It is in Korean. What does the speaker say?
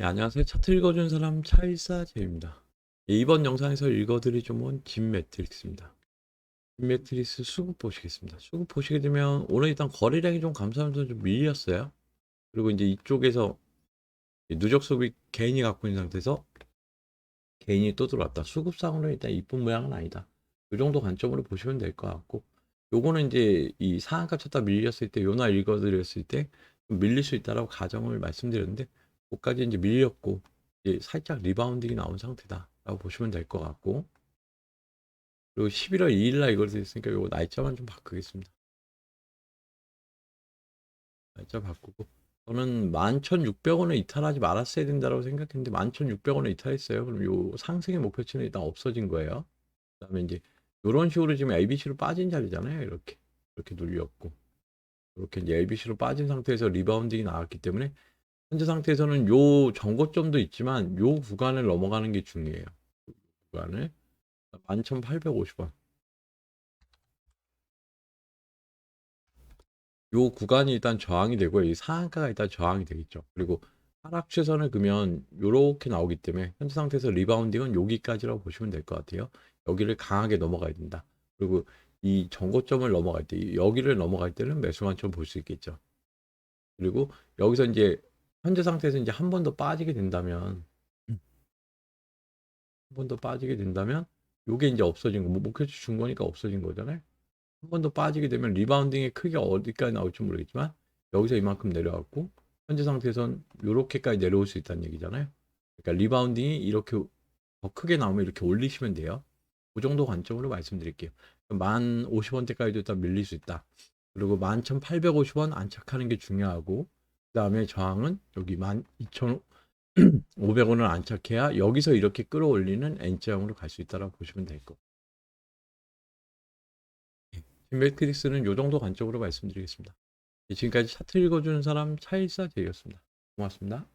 네, 안녕하세요. 차트 읽어준 사람 차일사제입니다. 예, 이번 영상에서 읽어드릴 종목은 진 매트릭스입니다. 진 매트릭스 수급 보시겠습니다. 수급 보시게 되면 오늘 일단 거래량이 좀 감소하면서 좀 밀렸어요. 그리고 이제 이쪽에서 누적 수급이 개인이 갖고 있는 상태에서 개인이 또 들어왔다. 수급상으로 일단 이쁜 모양은 아니다. 이 정도 관점으로 보시면 될 것 같고 요거는 이제 이 상한가 쳤다 밀렸을 때 요나 읽어드렸을 때좀 밀릴 수 있다라고 가정을 말씀드렸는데 거기까지 이제 밀렸고 이제 살짝 리바운딩이 나온 상태다라고 보시면 될 것 같고 그리고 11월 2일 날 이걸 했으니까 요거 날짜만 좀 바꾸겠습니다. 날짜 바꾸고 저는 11,600원을 이탈하지 말았어야 된다고 생각했는데 11,600원을 이탈했어요. 그럼 요 상승의 목표치는 일단 없어진 거예요. 그다음에 이제 요런 식으로 지금 ABC로 빠진 자리잖아요. 이렇게 이렇게 눌렸고 이렇게 이제 ABC로 빠진 상태에서 리바운딩이 나왔기 때문에 현재 상태에서는 요 정고점도 있지만 요 구간을 넘어가는 게 중요해요. 구간을 11,850원. 요 구간이 일단 저항이 되고 이 상한가가 일단 저항이 되겠죠. 그리고 하락 추세선을 그면 요렇게 나오기 때문에 현재 상태에서 리바운딩은 여기까지라고 보시면 될 것 같아요. 여기를 강하게 넘어가야 된다. 그리고 이 정고점을 넘어갈 때 여기를 넘어갈 때는 매수 관점 볼 수 있겠죠. 그리고 여기서 이제 현재 상태에서 이제 한번더 빠지게 된다면 한번더 빠지게 된다면 요게 이제 없어진 거, 뭐 목표치 준 거니까 없어진 거잖아요. 한번더 빠지게 되면 리바운딩의 크기가 어디까지 나올지 모르겠지만 여기서 이만큼 내려왔고 현재 상태에선 요렇게까지 내려올 수 있다는 얘기잖아요. 그러니까 리바운딩이 이렇게 더 크게 나오면 이렇게 올리시면 돼요. 그 정도 관점으로 말씀드릴게요. 만 50 원대까지도 일단 밀릴 수 있다. 그리고 11,850 원 안착하는 게 중요하고 그 다음에 저항은 여기 12,500원을 안착해야 여기서 이렇게 끌어올리는 N자형으로 갈 수 있다고 보시면 될 거. 매트릭스는 이 정도 관점으로 말씀드리겠습니다. 지금까지 차트 읽어주는 사람 차일사제였습니다. 고맙습니다.